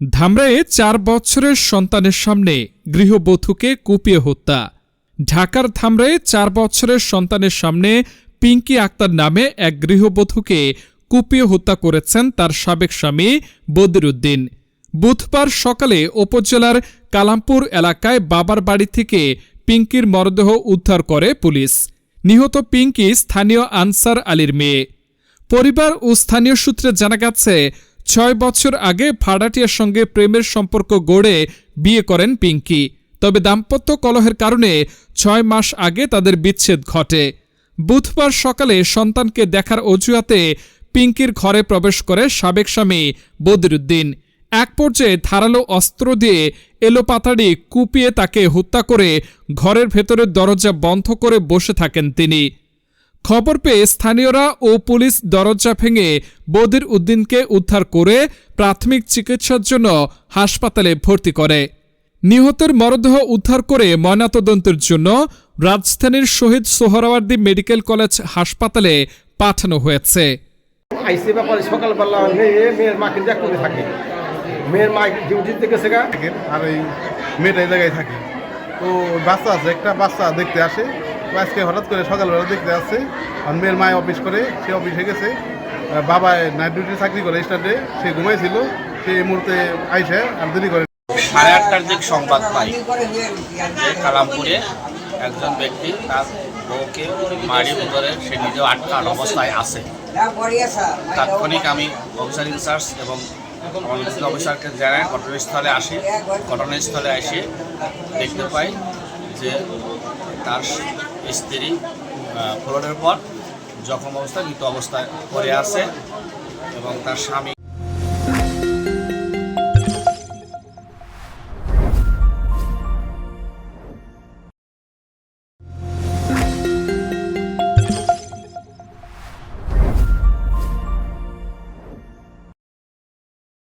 ধামরায়ে চার বছরের সন্তানের সামনে গৃহবধূকে কুপিয়ে হত্যা। ঢাকার ধামরায়ে চার বছরের সন্তানের সামনে পিঙ্কি আক্তার নামে এক গৃহবধূকে কুপিয়ে হত্যা করেছেন তার সাবেক স্বামী বদিরুদ্দিন। বুধবার সকালে উপজেলার কালামপুর এলাকায় বাবার বাড়ি থেকে পিঙ্কির মরদেহ উদ্ধার করে পুলিশ। নিহত পিঙ্কি স্থানীয় আনসার আলীর মেয়ে। পরিবার ও স্থানীয় সূত্রে জানা গেছে ছয় বছর আগে ভাড়াটিয়ার সঙ্গে প্রেমের সম্পর্ক গড়ে বিয়ে করেন পিঙ্কি। তবে দাম্পত্য কলহের কারণে ছয় মাস আগে তাদের বিচ্ছেদ ঘটে। বুধবার সকালে সন্তানকে দেখার অজুহাতে পিঙ্কির ঘরে প্রবেশ করে সাবেক স্বামী বদিরুদ্দিন। এক পর্যায়ে ধারালো অস্ত্র দিয়ে এলোপাতাড়ি কুপিয়ে তাকে হত্যা করে ঘরের ভেতরের দরজা বন্ধ করে বসে থাকেন তিনি। খবর পেয়ে স্থানীয়রা ও পুলিশ দরজা ভেঙে বদির উদ্দিনকে উদ্ধার করে প্রাথমিক চিকিৎসার জন্য হাসপাতালে ভর্তি করে। নিহতের মরদেহ উদ্ধার করে ময়নাতদন্তের জন্য রাজধানীর শহীদ সোহরাওয়ার্দী মেডিকেল কলেজ হাসপাতালে পাঠানো হয়েছে। আইসে ব্যাপারে সকালবেলা মেয়ের মাকে দেখ করে থাকে। মেয়ের মা ডিউটিতে গেছে আর এই মেয়েটা জায়গায় থাকে। তো বাচ্চা আছে একটা বাচ্চা দেখতে আসে। আজকে হঠাৎ করে সকালবেলা দেখতে আসছে। মেয়ের মায় অফিস করে, সে অফিসে গেছে। বাবা নাইট ডিউটি চাকরি করে স্টার্টে সে ঘুমাইছিল। সে এই মুহূর্তে আইসে আর দেরি করে। সাড়ে আটটার দিক সংবাদ পাই। কালামপুরে একজন ব্যক্তি তার বউকে মারি উদরে সে নিজেও আটকান অবস্থায় আছে। তাৎক্ষণিক আমি অফিসার ইনচার্জ এবং অফিসারকে জানাই, ঘটনাস্থলে আসি। ঘটনাস্থলে এসে দেখতে পাই যে তার স্ত্রী ফ্লোরের পর জখম অবস্থায় মৃত অবস্থায় পড়ে আছে এবং তার স্বামী